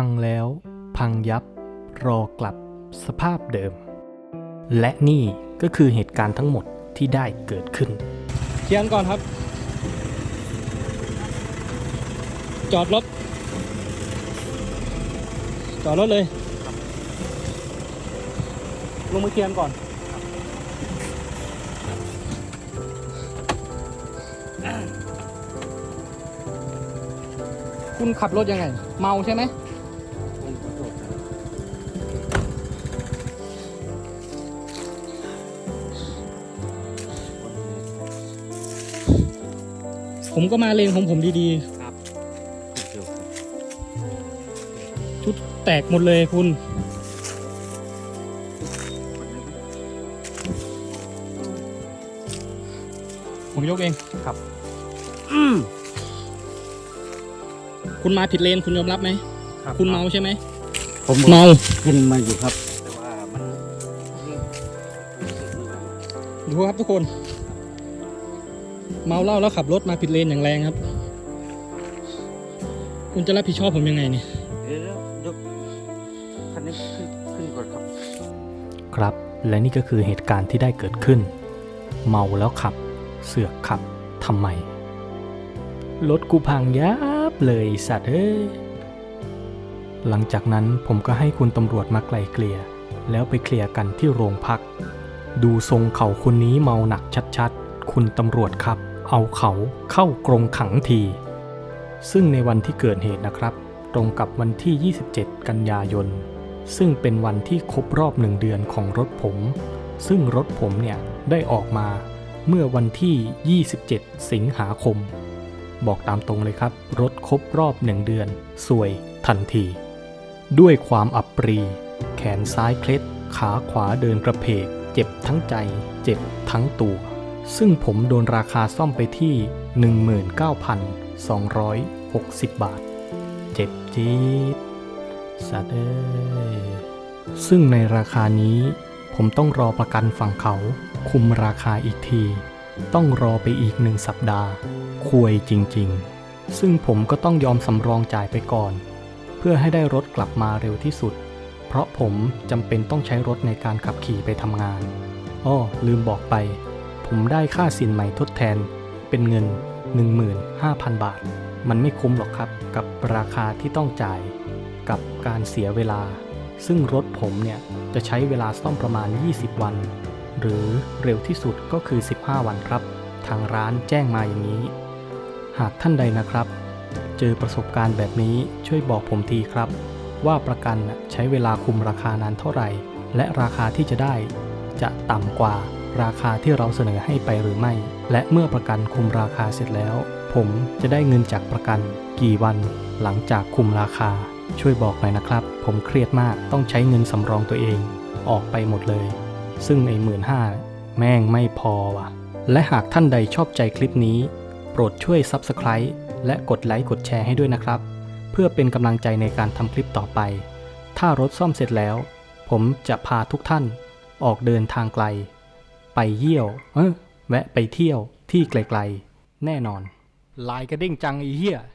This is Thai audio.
พังแล้ว พังยับ รอกลับสภาพเดิม และนี่ก็คือเหตุการณ์ทั้งหมดที่ได้เกิดขึ้นเคียร์ก่อนครับ จอดรถจอดรถเลยลงมาเคลียร์ก่อน คุณขับรถยังไง เมาใช่ไหม ผมก็มาเลนของผมดีๆชุดแตกหมดเลยคุณ ผมยกเองครับคุณมาผิดเลนคุณยอมรับไหม รับคุณเมาใช่ไหม ผมเมา ขึ้นมาอยู่ครับ แต่ว่ามันดูครับทุกคน เมาเหล้าแล้วขับรถมาผิดเลนอย่างแรงครับ คุณจะรับผิดชอบผมยังไงเนี่ยเดี๋ยวยกคันนี้ขึ้นขึ้นก่อนครับ ครับ และนี่ก็คือเหตุการณ์ที่ได้เกิดขึ้น เมาแล้วขับ เสือกขับทำไม รถกูพังยับเลยสัตว์เอ้ย หลังจากนั้นผมก็ให้คุณตำรวจมาไกลเกลี่ย แล้วไปเคลียร์กันที่โรงพัก ดูทรงเขาคนนี้เมาหนักชัดๆ คุณตำรวจครับ เอาเขาเข้ากรงขังที ซึ่งในวันที่เกิดเหตุนะครับ ตรงกับวันที่ 27 กันยายน ซึ่งเป็นวันที่ครบรอบหนึ่งเดือนของรถผม ซึ่งรถผมเนี่ยได้ออกมาเมื่อวันที่ 27 สิงหาคม บอกตามตรงเลยครับ รถครบรอบหนึ่งเดือนสวยทันที ด้วยความอับปรี แขนซ้ายเคล็ด ขาขวาเดินกระเพก เจ็บทั้งใจ เจ็บทั้งตัว ซึ่งผมโดนราคาซ่อมไปที่ 19,260 บาท เจ็บจี๊ดสัตว์เอ้ยซึ่งในราคานี้ผมต้องรอประกันฝั่งเขาคุมราคาอีกที ต้องรอไปอีกหนึ่งสัปดาห์ ควยจริงๆ ซึ่งผมก็ต้องยอมสำรองจ่ายไปก่อน เพื่อให้ได้รถกลับมาเร็วที่สุด เพราะผมจำเป็นต้องใช้รถในการขับขี่ไปทำงาน อ้อลืมบอกไป ผมได้ค่าสินใหม่ทดแทนเป็นเงิน 15,000 บาท มันไม่คุ้มหรอกครับกับราคาที่ต้องจ่าย กับการเสียเวลา ซึ่งรถผมเนี่ยจะใช้เวลาซ่อมประมาณ 20 วัน หรือเร็วที่สุดก็คือ 15 วันครับ ทางร้านแจ้งมาอย่างนี้ หากท่านใดนะครับ เจอประสบการณ์แบบนี้ช่วยบอกผมทีครับ ว่าประกันใช้เวลาคุมราคานานเท่าไหร่ และราคาที่จะได้จะต่ำกว่า ราคาที่เราเสนอให้ไปหรือไม่ และเมื่อประกันคุมราคาเสร็จแล้ว ผมจะได้เงินจากประกัน กี่วัน หลังจากคุมราคา ช่วยบอกหน่อยนะครับ ผมเครียดมากต้องใช้เงินสำรองตัวเอง ออกไปหมดเลย ซึ่งในหมื่นห้าแม่งไม่พอว่ะ และหากท่านใดชอบใจคลิปนี้ โปรดช่วย Subscribe และกดไลค์กดแชร์ให้ด้วยนะครับ เพื่อเป็นกำลังใจในการทำคลิปต่อไป ถ้ารถซ่อมเสร็จแล้ว ผมจะพาทุกท่านออกเดินทางไกล ไปเยี่ยวเออแวะไปเที่ยวที่ไกลๆ แน่นอน ลายกระเด้งจังไอีเหี้ย